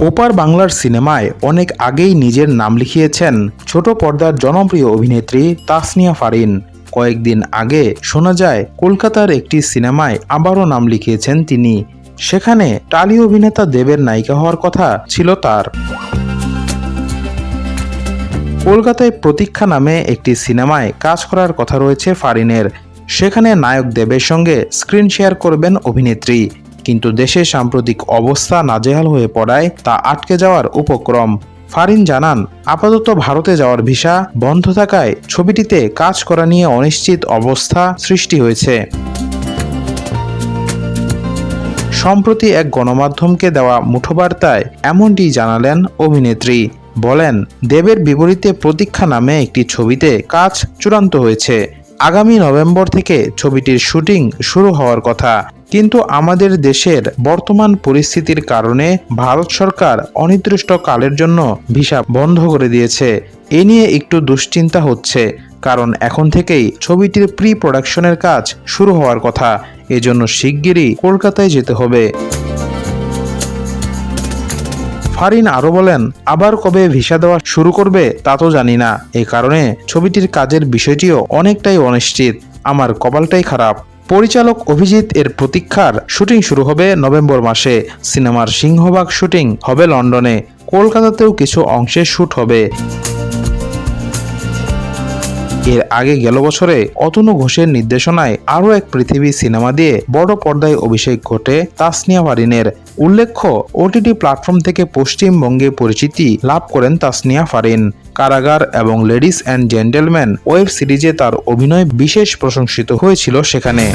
ওপার বাংলার সিনেমায় অনেক আগেই নিজের নাম লিখিয়েছেন ছোট পর্দার জনপ্রিয় অভিনেত্রী তাসনিয়া ফারিন। কয়েকদিন আগে শোনা যায়, কলকাতার একটি সিনেমায় আবারও নাম লিখিয়েছেন তিনি। সেখানে টালি অভিনেতা দেবের নায়িকা হওয়ার কথা ছিল তার। কলকাতায় প্রতীক্ষা নামে একটি সিনেমায় কাজ করার কথা রয়েছে ফারিনের। সেখানে নায়ক দেবের সঙ্গে স্ক্রিন শেয়ার করবেন অভিনেত্রী। কিন্তু দেশে সাম্প্রতিক অবস্থা নাজেহাল হয়ে পড়ায় তা আটকে যাওয়ার উপক্রম। ফারিন জানান, আপাতত ভারতে যাওয়ার ভিসা বন্ধ থাকায় ছবিটিতে কাজ করা নিয়ে অনিশ্চিত অবস্থা সৃষ্টি হয়েছে। সম্প্রতি এক গণমাধ্যমকে দেওয়া মুঠোবার্তায় এমনটি জানালেন অভিনেত্রী। বলেন, দেবের বিপরীতে প্রতীক্ষা নামে একটি ছবিতে কাজ চূড়ান্ত হয়েছে। আগামী নভেম্বর থেকে ছবিটির শুটিং শুরু হওয়ার কথা। কিন্তু আমাদের দেশের বর্তমান পরিস্থিতির কারণে ভারত সরকার অনির্দিষ্টকালের জন্য ভিসা বন্ধ করে দিয়েছে। এ নিয়ে একটু দুশ্চিন্তা হচ্ছে, কারণ এখন থেকেই ছবিটির প্রি প্রোডাকশনের কাজ শুরু হওয়ার কথা। এজন্য শিগগিরই কলকাতায় যেতে হবে। ফারিন আরও বলেন, আবার কবে ভিসা দেওয়া শুরু করবে তা তো জানি না। এ কারণে ছবিটির কাজের বিষয়টিও অনেকটাই অনিশ্চিত। আমার কপালটাই খারাপ। পরিচালক অভিজিৎ এর প্রতীক্ষার শুটিং শুরু হবে নভেম্বর মাসে। সিনেমার সিংহভাগ শুটিং হবে লন্ডনে। কলকাতাতেও কিছু অংশে শ্যুট হবে। এর আগে গেল বছরে অতনু ঘোষের নির্দেশনায় আরও এক পৃথিবী সিনেমা দিয়ে বড় পর্দায় অভিষেক ঘটে তাসনিয়া ফারিনের উল্লেখ্য, ওটিটি প্ল্যাটফর্ম থেকে পশ্চিমবঙ্গে পরিচিতি লাভ করেন তাসনিয়া ফারিন। কারাগার এবং লেডিস অ্যান্ড জেন্টেলম্যান ওয়েব সিরিজে তার অভিনয় বিশেষ প্রশংসিত হয়েছিল সেখানে।